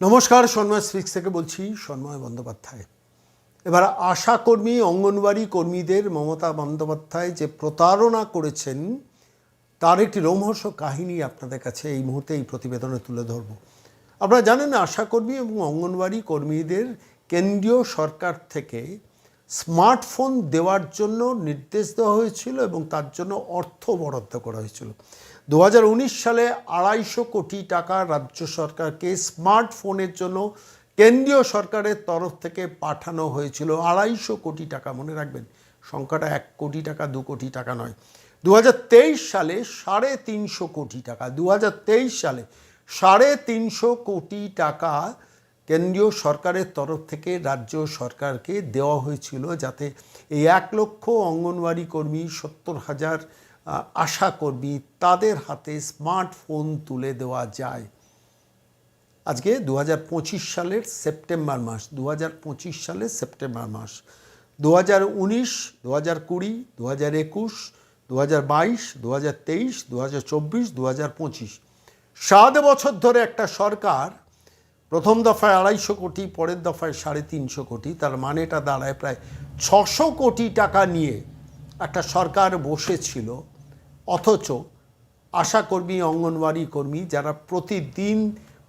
নমস্কার, সন্ময় স্পিক্স থেকে বলছি সন্ময় বন্দ্যোপাধ্যায়। এবার আশাকর্মী অঙ্গনওয়াড়ি কর্মীদের মমতা বন্দ্যোপাধ্যায় যে প্রতারণা করেছেন, তার একটি রোমহর্ষ কাহিনী আপনাদের কাছে এই মুহূর্তে এই প্রতিবেদনে তুলে ধরব। আপনারা জানেন আশাকর্মী এবং অঙ্গনওয়াড়ি কর্মীদের কেন্দ্রীয় সরকার থেকে স্মার্টফোন দেওয়ার জন্য নির্দেশ দেওয়া হয়েছিল এবং তার জন্য অর্থ বরাদ্দ করা হয়েছিল। দু হাজার উনিশ সালে আড়াইশো কোটি টাকা রাজ্য সরকারকে স্মার্টফোনের জন্য কেন্দ্রীয় সরকারের তরফ থেকে পাঠানো হয়েছিল। আড়াইশো কোটি টাকা, মনে রাখবেন, সংখ্যাটা এক কোটি টাকা, দু কোটি টাকা নয়। দু সালে সাড়ে তিনশো কোটি টাকা, দু হাজার তেইশ সালে সাড়ে তিনশো কোটি টাকা কেন্দ্রীয় সরকারের তরফ থেকে রাজ্য সরকারকে দেওয়া হয়েছিল, যাতে এই এক লক্ষ অঙ্গনওয়াড়ি কর্মী সত্তর হাজার আহ, আশা কর্মী তাদের হাতে স্মার্টফোন তুলে দেওয়া যায়। আজকে দু হাজার পঁচিশ সালের সেপ্টেম্বর মাস দু হাজার পঁচিশ সালের সেপ্টেম্বর মাস দু হাজার উনিশ দু হাজার কুড়ি দু হাজার একুশ দু হাজার বাইশ দু হাজার তেইশ দু হাজার চব্বিশ দু হাজার পঁচিশ। সাত বছর ধরে একটা সরকার প্রথম দফায় আড়াইশো কোটি পরের দফায় সাড়ে তিনশো কোটি তার মানেটা দাঁড়ায় প্রায় ছশো কোটি টাকা নিয়ে একটা সরকার বসেছিল। অথচ আশাকর্মী অঙ্গনওয়াড়ি কর্মী যারা প্রতিদিন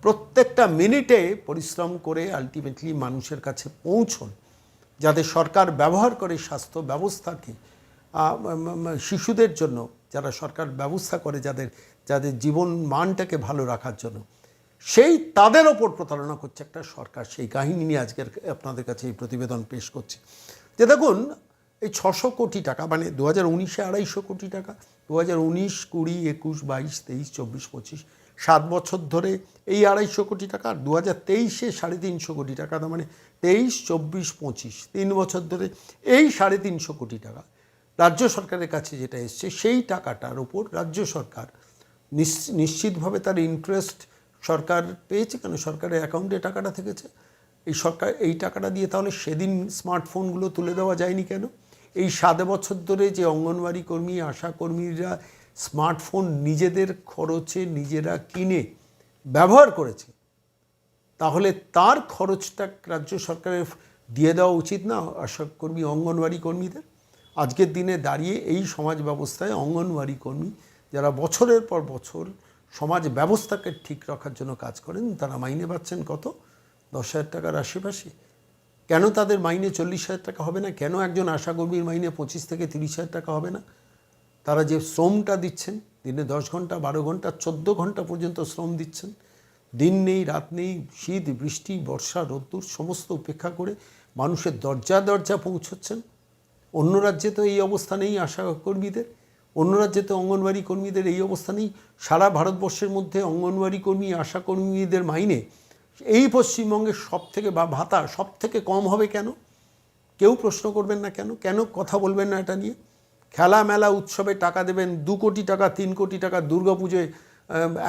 প্রত্যেকটা মিনিটে পরিশ্রম করে আলটিমেটলি মানুষের কাছে পৌঁছন, যাদের সরকার ব্যবহার করে স্বাস্থ্য ব্যবস্থাকে শিশুদের জন্য, যারা সরকার ব্যবস্থা করে যাদের যাদের জীবন মানটাকে ভালো রাখার জন্য, সেই তাদের ওপর প্রতারণা করছে একটা সরকার। সেই কাহিনী নিয়ে আজকের আপনাদের কাছে এই প্রতিবেদন পেশ করছি। যে দেখুন এই ছশো কোটি টাকা মানে দু হাজার উনিশে আড়াইশো কোটি টাকা দু হাজার উনিশ, কুড়ি, একুশ, বাইশ, তেইশ, চব্বিশ, পঁচিশ, সাত বছর ধরে এই আড়াইশো কোটি টাকা আর দু হাজার তেইশে সাড়ে তিনশো কোটি টাকা, তার মানে তেইশ, চব্বিশ, পঁচিশ, তিন বছর ধরে এই সাড়ে তিনশো কোটি টাকা। রাজ্য সরকারের কাছে যেটা এসছে, সেই টাকাটার উপর রাজ্য সরকার নিশ্চ- নিশ্চিতভাবে তার ইন্টারেস্ট সরকার পেয়েছে, কেন? সরকারের অ্যাকাউন্টে টাকাটা থেকেছে। এই সরকার, এই টাকাটা দিয়ে তাহলে সেদিন স্মার্টফোনগুলো তুলে দেওয়া যায়নি কেন? এই সাত বছর ধরে যে অঙ্গনওয়াড়ি কর্মী, আশা কর্মীরা স্মার্টফোন নিজেদের খরচে নিজেরা কিনে ব্যবহার করেছে, তাহলে তার খরচটা রাজ্য সরকারের দিয়ে দেওয়া উচিত না আশা কর্মী, অঙ্গনওয়াড়ি কর্মীদের? আজকের দিনে দাঁড়িয়ে এই সমাজ ব্যবস্থায় অঙ্গনওয়াড়ি কর্মী যারা বছরের পর বছর সমাজ ব্যবস্থাকে ঠিক রাখার জন্য কাজ করেন, তারা মাইনে পাচ্ছেন কত? দশ হাজার টাকার আশেপাশে। কেন তাদের মাইনে চল্লিশ হাজার টাকা হবে না? কেন একজন আশাকর্মীর মাইনে পঁচিশ থেকে তিরিশ হাজার টাকা হবে না? তারা যে শ্রমটা দিচ্ছেন, দিনে দশ ঘণ্টা, বারো ঘণ্টা, চোদ্দ ঘণ্টা পর্যন্ত শ্রম দিচ্ছেন, দিন নেই, রাত নেই, শীত, বৃষ্টি, বর্ষা, রোদ্দুর, সমস্ত উপেক্ষা করে মানুষের দরজা দরজা পৌঁছচ্ছেন। অন্য রাজ্যে তো এই অবস্থা নেই আশা কর্মীদের অন্য রাজ্যে তো অঙ্গনওয়াড়ি কর্মীদের এই অবস্থা নেই। সারা ভারতবর্ষের মধ্যে অঙ্গনওয়াড়ি কর্মী, আশাকর্মীদের মাইনে এই পশ্চিমবঙ্গের সব থেকে বা ভাতা সব থেকে কম হবে কেন? কেউ প্রশ্ন করবেন না কেন? কেন কথা বলবেন না এটা নিয়ে? খেলা মেলা উৎসবে টাকা দেবেন, দু কোটি টাকা, তিন কোটি টাকা দুর্গাপুজোয়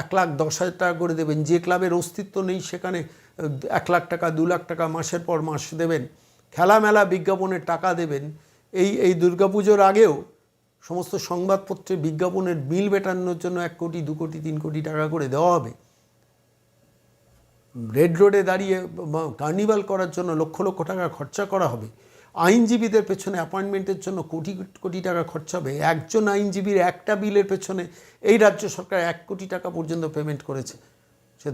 এক লাখ দশ হাজার টাকা করে দেবেন। যে ক্লাবের অস্তিত্ব নেই সেখানে এক লাখ টাকা, দু লাখ টাকা মাসের পর মাস দেবেন। খেলা মেলা বিজ্ঞাপনের টাকা দেবেন। এই এই দুর্গাপুজোর আগেও সমস্ত সংবাদপত্রে বিজ্ঞাপনের বিল মেটানোর জন্য এক কোটি, দু কোটি, তিন কোটি টাকা করে দেওয়া হবে। রেড রোডে দাঁড়িয়ে কার্নিভাল করার জন্য লক্ষ লক্ষ টাকা খরচা করা হবে। আইনজীবীদের পেছনে অ্যাপয়েন্টমেন্টের জন্য কোটি কোটি টাকা খরচা হবে। একজন আইনজীবীর একটা বিলের পেছনে এই রাজ্য সরকার এক কোটি টাকা পর্যন্ত পেমেন্ট করেছে। সে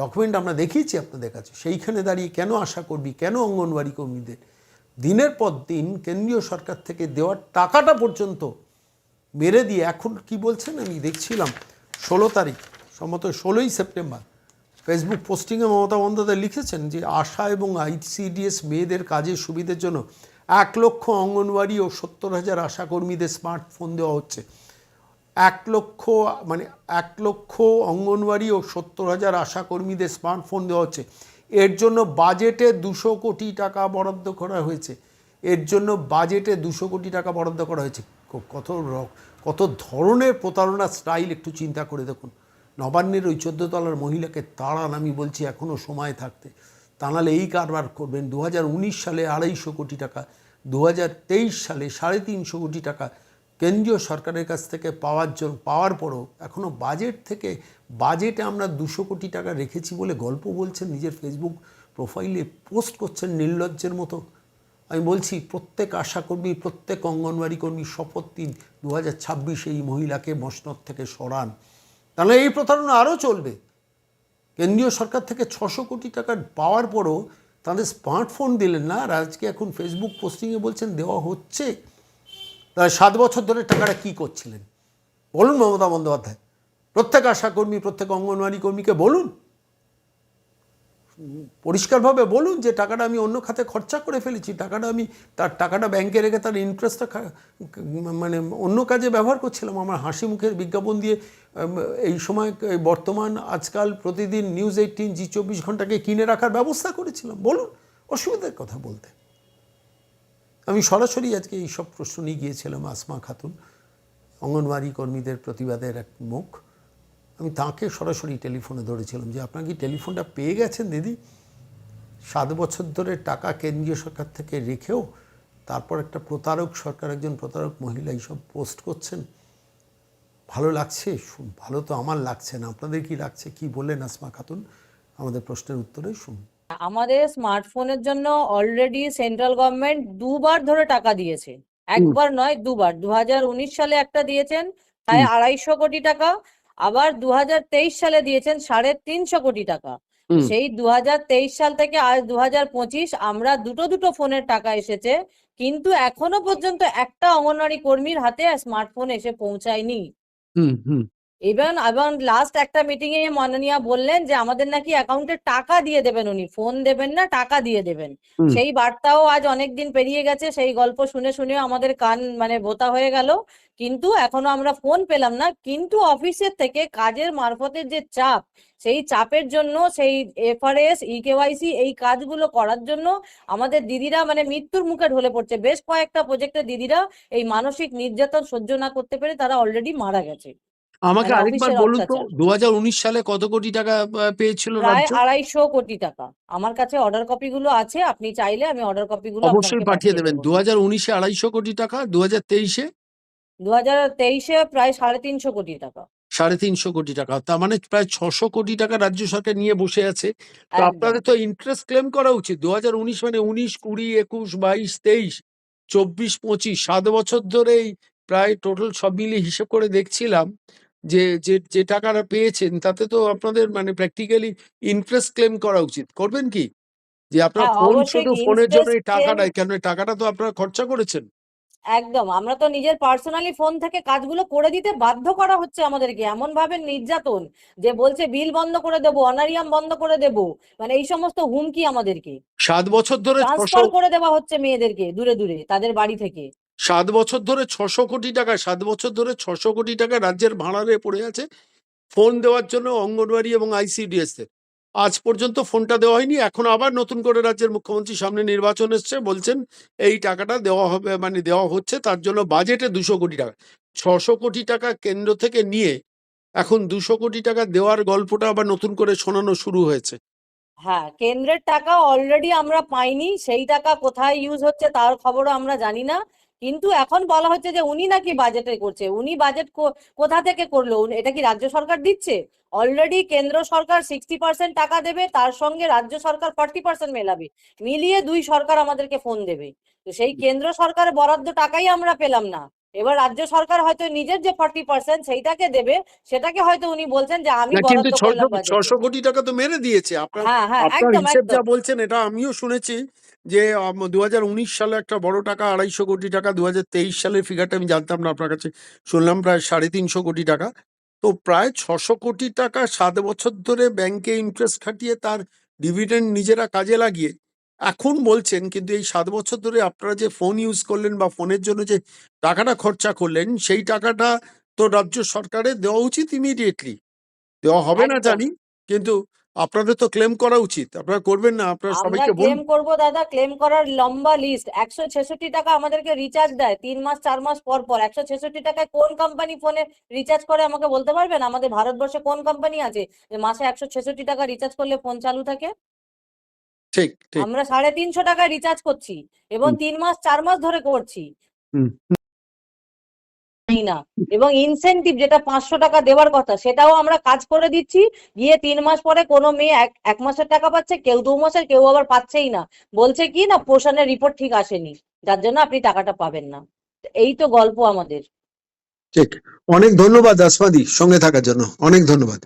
ডকুমেন্ট আমরা দেখিয়েছি আপনাদের কাছে। সেইখানে দাঁড়িয়ে কেন আশা করবি? কেন অঙ্গনওয়াড়ি কর্মীদের? দিনের পর দিন কেন্দ্রীয় সরকার থেকে দেওয়ার টাকাটা পর্যন্ত মেরে দিয়ে এখন কি বলছেন আমি দেখছিলাম। ষোলো তারিখ, সম্ভবত ষোলোই সেপ্টেম্বর। ফেসবুক পোস্টিংয়ে মমতা বন্দ্যোপাধ্যায় লিখেছেন যে আশা এবং আইসিডিএস মেয়েদের কাজের সুবিধের জন্য এক লক্ষ অঙ্গনওয়াড়ি ও সত্তর হাজার আশাকর্মীদের স্মার্টফোন দেওয়া হচ্ছে। এক লক্ষ মানে এক লক্ষ অঙ্গনওয়াড়ি ও সত্তর হাজার আশাকর্মীদের স্মার্টফোন দেওয়া হচ্ছে। এর জন্য বাজেটে দুশো কোটি টাকা বরাদ্দ করা হয়েছে। এর জন্য বাজেটে দুশো কোটি টাকা বরাদ্দ করা হয়েছে। কত কত ধরনের প্রতারণার স্টাইল একটু চিন্তা করে দেখুন। নবান্নের ওই চোদ্দ তলার মহিলাকে তাড়ান, আমি বলছি এখনও সময় থাকতে। তা নাহলে এই কারবার করবেন। দু হাজার উনিশ সালে আড়াইশো কোটি টাকা দু হাজার তেইশ সালে সাড়ে তিনশো কোটি টাকা কেন্দ্রীয় সরকারের কাছ থেকে পাওয়ার জন্য, পাওয়ার পরও এখনও বাজেট থেকে বাজেটে আমরা দুশো কোটি টাকা রেখেছি বলে গল্প বলছেন, নিজের ফেসবুক প্রোফাইলে পোস্ট করছেন নির্লজ্জের মতো। আমি বলছি, প্রত্যেক আশাকর্মী, প্রত্যেক অঙ্গনওয়াড়ি কর্মী শপথ দিন দু হাজার ছাব্বিশে এই মহিলাকে মসনদ থেকে সরান। তাহলে এই প্রতারণা আরও চলবে। কেন্দ্রীয় সরকার থেকে ছশো কোটি টাকা পাওয়ার পরও তাদের স্মার্টফোন দিলেন না। আর আজকে এখন ফেসবুক পোস্টিংয়ে বলছেন, দেওয়া হচ্ছে। তাহলে সাত বছর ধরে টাকাটা কী করছিলেন? বলুন মমতা বন্দ্যোপাধ্যায়। প্রত্যেক আশাকর্মী, প্রত্যেক অঙ্গনওয়াড়ি কর্মীকে বলুন। পরিষ্কারভাবে বলুন যে টাকাটা আমি অন্য খাতে খরচা করে ফেলেছি, টাকাটা আমি তার টাকাটা ব্যাংকে রেখে তার ইন্টারেস্টটা মানে অন্য কাজে ব্যবহার করছিলাম। আমার হাসি মুখের বিজ্ঞাপন দিয়ে এই সময় বর্তমান আজকাল প্রতিদিন নিউজ এইটিন জি চব্বিশ ঘন্টাকে কিনে রাখার ব্যবস্থা করেছিলাম। বলুন, অসুবিধার কথা বলতে। আমি সরাসরি আজকে এই সব প্রশ্ন নিয়ে গিয়েছিলাম আসমা খাতুন, অঙ্গনওয়াড়ি কর্মীদের প্রতিবাদের এক মুখ। আমি তাকে সরাসরি টেলিফোনে ধরেছিলাম যে আপনার কি টেলিফোনটা পেয়ে গেছেন দিদি? সাত বছর ধরে টাকা কেন্দ্রীয় সরকার থেকে রেখেও তারপর একটা প্রতারক সরকার একজন প্রতারক মহিলা এইসব পোস্ট করছেন। ভালো লাগছে? শুন ভালো তো আমার লাগছে না। আপনাদের কি লাগছে? কি বললেন আসমা খাতুন? আমাদের প্রশ্নের উত্তরে শুন আমাদের স্মার্টফোনের জন্য অলরেডি সেন্ট্রাল গভর্নমেন্ট দুবার ধরে টাকা দিয়েছে। একবার নয় দুবার। দু উনিশ সালে একটা দিয়েছেন প্রায় আড়াইশো কোটি টাকা। আবার দু হাজার তেইশ সালে দিয়েছেন সাড়ে তিনশো কোটি টাকা। সেই দু হাজার তেইশ সাল থেকে আজ দু হাজার পঁচিশ আমরা দুটো দুটো ফোনের টাকা এসেছে কিন্তু এখনও পর্যন্ত একটা অঙ্গনওয়াড়ি কর্মীর হাতে স্মার্টফোন এসে পৌঁছায়নি। ইভেন এবং লাস্ট একটা মিটিং এ মাননীয়া বললেন যে আমাদের নাকি অ্যাকাউন্টে টাকা দিয়ে দেবেন উনি ফোন দেবেন না টাকা দিয়ে দেবেন। সেই বার্তাও আজ অনেক দিন পেরিয়ে গেছে সেই গল্প শুনে শুনে আমাদের কান মানে ভোতা হয়ে গেল। কিন্তু এখনও আমরা ফোন পেলাম না কিন্তু অফিসের থেকে কাজের মারফতের যে চাপ সেই চাপের জন্য সেই এফআরএস ইকেওয়াইসি এই কাজগুলো করার জন্য আমাদের দিদিরা মানে মৃত্যুর মুখে ঢলে পড়ছে। বেশ কয়েকটা প্রজেক্টে দিদিরা এই মানসিক নির্যাতন সহ্য না করতে পেরে তারা অলরেডি মারা গেছে। আমাকে মানে আরেকবার বলুন তো অত্যাচার। দু সালে কত কোটি টাকা পেয়েছিল প্রায় রাজ্য? আড়াইশো কোটি টাকা। আমার কাছে অর্ডার কপি গুলো আছে আপনি চাইলে আমি অর্ডার কপি গুলো অবশ্যই পাঠিয়ে দেবেন। দেবো। দু হাজার উনিশে আড়াইশো কোটি টাকা দু হাজার তেইশে? দু হাজার তেইশে প্রায় সাড়ে তিনশো কোটি টাকা। সাড়ে তিনশো কোটি টাকা। তার মানে প্রায় ছশো কোটি টাকা রাজ্য সরকার নিয়ে বসে আছে। তো আপনাদের তো ইন্টারেস্ট ক্লেম করা উচিত। দু হাজার উনিশ মানে উনিশ কুড়ি একুশ বাইশ তেইশ চব্বিশ পঁচিশ সাত বছর ধরেই প্রায় টোটাল সব মিলিয়ে হিসেব করে দেখছিলাম। যে যে যে টাকাটা পেয়েছেন তাতে তো আপনাদের মানে প্র্যাকটিক্যালি ইন্টারেস্ট ক্লেম করা উচিত। করবেন কি? যে আপনার হ্যাঁ, ফোন অবশ্যই শুধু ফোনের জন্য এই interest টাকাটা claim- কেন এই টাকাটা তো আপনারা খরচা করেছেন? একদম আমরা তো নিজের পার্সোনালি ফোন থেকে কাজগুলো করে দিতে বাধ্য করা হচ্ছে আমাদেরকে। এমন ভাবে নির্যাতন যে বলছে বিল বন্ধ করে দেবো অনারিয়াম বন্ধ করে দেবো মানে এই সমস্ত হুমকি আমাদেরকে। সাত বছর ধরে ছশো ট্রান্সফার করে দেওয়া হচ্ছে মেয়েদেরকে দূরে দূরে তাদের বাড়ি থেকে। সাত বছর ধরে ছশো কোটি টাকা, সাত বছর ধরে ছশো কোটি টাকা রাজ্যের ভাড়ারে পড়ে আছে। ফোন দেওয়ার জন্য অঙ্গনওয়াড়ি এবং আইসিডিএস এর আজ পর্যন্ত ফোনটা দেওয়া হয়নি, এখন আবার নতুন করে রাজ্যের মুখ্যমন্ত্রী সামনে নির্বাচন এসছে, বলছেন এই টাকাটা দেওয়া হবে মানে দেওয়া হচ্ছে, তার জন্য বাজেটে দুশো কোটি টাকা। ছশো কোটি টাকা কেন্দ্র থেকে নিয়ে এখন দুশো কোটি টাকা দেওয়ার গল্পটা আবার নতুন করে শোনানো শুরু হয়েছে। হ্যাঁ কেন্দ্রের টাকা অলরেডি আমরা পাইনি, সেই টাকা কোথায় ইউজ হচ্ছে তার খবরও আমরা জানি না। কিন্তু এখন বলা হচ্ছে যে উনি নাকি বাজেটে করছে, উনি বাজেট কোথা থেকে করল? এটা কি রাজ্য সরকার দিচ্ছে? অলরেডি কেন্দ্র সরকার সিক্সটি পার্সেন্ট টাকা দেবে, তার সঙ্গে রাজ্য সরকার ফর্টি পার্সেন্ট মেলাবে। মিলিয়ে দুই সরকার আমাদেরকে ফোন দেবে। তো সেই কেন্দ্র সরকারের বরাদ্দ টাকাই আমরা পেলাম না। এবার রাজ্য সরকার হয়তো নিজের যে ফর্টি পার্সেন্ট সেইটাকে দেবে সেটাকে হয়তো উনি বলছেন যে আমি কিন্তু ছশো কোটি টাকা তো মেরে দিয়েছে। আপনার হ্যাঁ হ্যাঁ আপনার হিসেব যা বলছেন এটা আমিও শুনেছি যে দু সালে একটা বড় টাকা আড়াইশো কোটি টাকা দু হাজার তেইশ সালের ফিগারটা আমি জানতাম না আপনার কাছে। শুনলাম প্রায় সাড়ে তিনশো কোটি টাকা। তো প্রায় ছশো কোটি টাকা সাত বছর ধরে ব্যাংকে ইন্টারেস্ট খাটিয়ে তার ডিভিডেন্ড নিজেরা কাজে লাগিয়ে এখন বলছেন কিন্তু এই সাত বছর ধরে আপনারা যে ফোন ইউজ করলেন বা ফোনের জন্য যে টাকাটা খরচা করলেন সেই টাকাটা তো রাজ্য সরকারের দেওয়া উচিত ইমিডিয়েটলি দেওয়া হবে না জানি কিন্তু আপনাদের তো ক্লেম করা উচিত। আপনারা করবেন না আপনারা সবাইকে ক্লেম বলুন। করব দাদা ক্লেম করার লম্বা লিস্ট একশো ছেষট্টি টাকা আমাদেরকে রিচার্জ দেয় তিন মাস চার মাস পর পর। একশো ছেষট্টি টাকায় কোন কোম্পানি ফোনে রিচার্জ করে আমাকে বলতে পারবেন? আমাদের ভারতবর্ষে কোন কোম্পানি আছে যে মাসে একশো ছেষট্টি টাকা রিচার্জ করলে ফোন চালু থাকে? ঠিক ঠিক। আমরা সাড়ে তিনশো টাকায় রিচার্জ করছি এবং তিন মাস চার মাস ধরে করছি। না। এবং ইনসেন্টিভ যেটা পাঁচশো টাকা দেওয়ার কথা সেটাও আমরা কাজ করে দিচ্ছি। গিয়ে তিন মাস পরে কোনো মেয়ে এক এক মাসের টাকা পাচ্ছে কেউ দু মাসের কেউ আবার পাচ্ছেই না। বলছে কি না পোষণের রিপোর্ট ঠিক আসেনি। যার জন্য আপনি টাকাটা পাবেন না। এই তো গল্প আমাদের। ঠিক। অনেক ধন্যবাদ আসমাদি সঙ্গে থাকার জন্য। অনেক ধন্যবাদ।